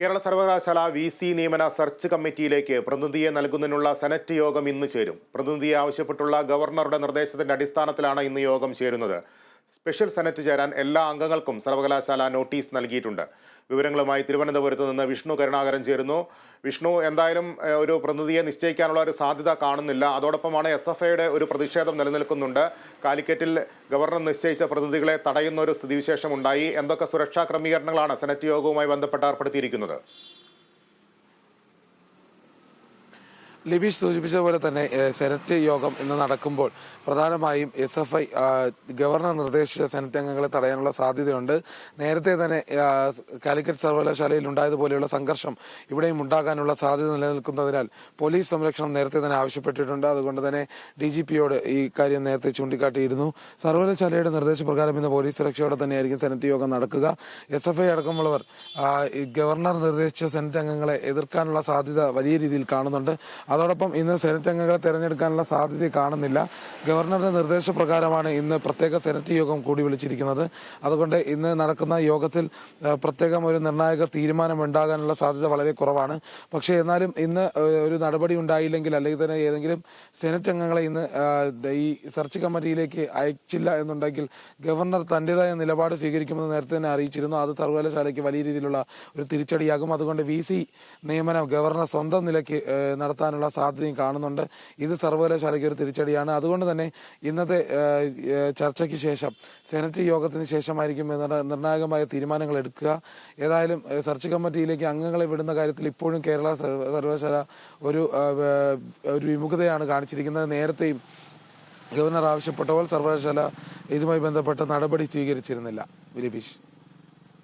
കേരള സർവകലാശാല V C നിയമന search കമ്മിറ്റിയിലേക്ക് പ്രതിനിധിയെ നൽകുന്നതിനുള്ള സെനറ്റ് യോഗം ഇന്ന് ചേരും. പ്രതിനിധിയെ ആവശ്യപ്പെട്ടുള്ള ഗവർണറുടെ നിർദ്ദേശത്തിന്റെ അടിസ്ഥാനത്തിലാണ് ഇന്ന് യോഗം ചേരുന്നത്. സ്പെഷ്യൽ സെനറ്റ് ചേരാൻ എല്ലാ അംഗങ്ങൾക്കും സർവകലാശാല നോട്ടീസ് നൽകിയിട്ടുണ്ട്. വിവരങ്ങളുമായി തിരുവനന്തപുരത്ത് നിന്ന് വിഷ്ണു കരുണാകരൻ ചേരുന്നു. വിഷ്ണു എന്തായാലും ഒരു പ്രതിനിധിയെ നിശ്ചയിക്കാനുള്ള ഒരു സാധ്യത കാണുന്നില്ല. അതോടൊപ്പമാണ് എസ് എഫ് ഐയുടെ ഒരു പ്രതിഷേധം നിലനിൽക്കുന്നുണ്ട്. കാലിക്കറ്റിൽ ഗവർണർ നിശ്ചയിച്ച പ്രതിനിധികളെ തടയുന്ന ഒരു സ്ഥിതിവിശേഷം ഉണ്ടായി എന്തൊക്കെ സുരക്ഷാ ക്രമീകരണങ്ങളാണ് സെനറ്റ് യോഗവുമായി ബന്ധപ്പെട്ട് ഏർപ്പെടുത്തിയിരിക്കുന്നത്? ലിബീഷ് സൂചിപ്പിച്ചതുപോലെ തന്നെ ഏഹ്, സെനറ്റ് യോഗം ഇന്ന് നടക്കുമ്പോൾ പ്രധാനമായും എസ് എഫ് ഐ ഗവർണർ നിർദ്ദേശിച്ച സെനറ്റ് അംഗങ്ങളെ തടയാനുള്ള സാധ്യതയുണ്ട്. നേരത്തെ തന്നെ കാലിക്കറ്റ് സർവകലാശാലയിൽ ഉണ്ടായതുപോലെയുള്ള സംഘർഷം ഇവിടെയും ഉണ്ടാകാനുള്ള സാധ്യത നിലനിൽക്കുന്നതിനാൽ പോലീസ് സംരക്ഷണം നേരത്തെ തന്നെ ആവശ്യപ്പെട്ടിട്ടുണ്ട്. അതുകൊണ്ട് തന്നെ ഡി ജി പിയോട് ഈ കാര്യം നേരത്തെ ചൂണ്ടിക്കാട്ടിയിരുന്നു. സർവകലാശാലയുടെ നിർദ്ദേശപ്രകാരം ഇന്ന് പോലീസ് സുരക്ഷയോടെ തന്നെയായിരിക്കും സെനറ്റ് യോഗം നടക്കുക. എസ് എഫ് ഐ അടക്കമുള്ളവർ ഗവർണർ നിർദ്ദേശിച്ച സെനറ്റ് അംഗങ്ങളെ എതിർക്കാനുള്ള സാധ്യത വലിയ രീതിയിൽ കാണുന്നുണ്ട്. അതോടൊപ്പം ഇന്ന് സെനറ്റ് അംഗങ്ങളെ തെരഞ്ഞെടുക്കാനുള്ള സാധ്യത കാണുന്നില്ല. ഗവർണറുടെ നിർദ്ദേശപ്രകാരമാണ് ഇന്ന് പ്രത്യേക സെനറ്റ് യോഗം കൂടി വിളിച്ചിരിക്കുന്നത്. അതുകൊണ്ട് ഇന്ന് നടക്കുന്ന യോഗത്തിൽ പ്രത്യേകം ഒരു നിർണായക തീരുമാനം ഉണ്ടാകാനുള്ള സാധ്യത വളരെ കുറവാണ്. പക്ഷേ എന്നാലും ഇന്ന് ഒരു നടപടി ഉണ്ടായില്ലെങ്കിൽ അല്ലെങ്കിൽ തന്നെ ഏതെങ്കിലും സെനറ്റ് അംഗങ്ങളെ ഇന്ന് ഈ സെർച്ച് കമ്മിറ്റിയിലേക്ക് അയച്ചില്ല എന്നുണ്ടെങ്കിൽ ഗവർണർ തന്റേതായ നിലപാട് സ്വീകരിക്കുമെന്ന് നേരത്തെ തന്നെ അറിയിച്ചിരുന്നു. അത് സർവകലാശാലയ്ക്ക് വലിയ രീതിയിലുള്ള ഒരു തിരിച്ചടിയാകും. അതുകൊണ്ട് വി സി നിയമനം ഗവർണർ സ്വന്തം നിലയ്ക്ക് ഏഹ്, നടത്താനുള്ള സാധ്യതയും കാണുന്നുണ്ട്. ഇത് സർവകലാശാലയ്ക്ക് ഒരു തിരിച്ചടിയാണ്. അതുകൊണ്ട് തന്നെ ഇന്നത്തെ ചർച്ചയ്ക്ക് ശേഷം സെനറ്റ് യോഗത്തിന് ശേഷമായിരിക്കും നിർണ- നിർണായകമായ തീരുമാനങ്ങൾ എടുക്കുക. ഏതായാലും സെർച്ച് കമ്മിറ്റിയിലേക്ക് അംഗങ്ങളെ വിടുന്ന കാര്യത്തിൽ ഇപ്പോഴും കേരള സർവ- സർവകലാശാല ഒരു ഒരു വിമുഖതയാണ് കാണിച്ചിരിക്കുന്നത്. നേരത്തെയും ഗവർണർ ആവശ്യപ്പെട്ടപ്പോൾ സർവകലാശാല ഇതുമായി ബന്ധപ്പെട്ട നടപടി സ്വീകരിച്ചിരുന്നില്ല. വിലിപീഷ്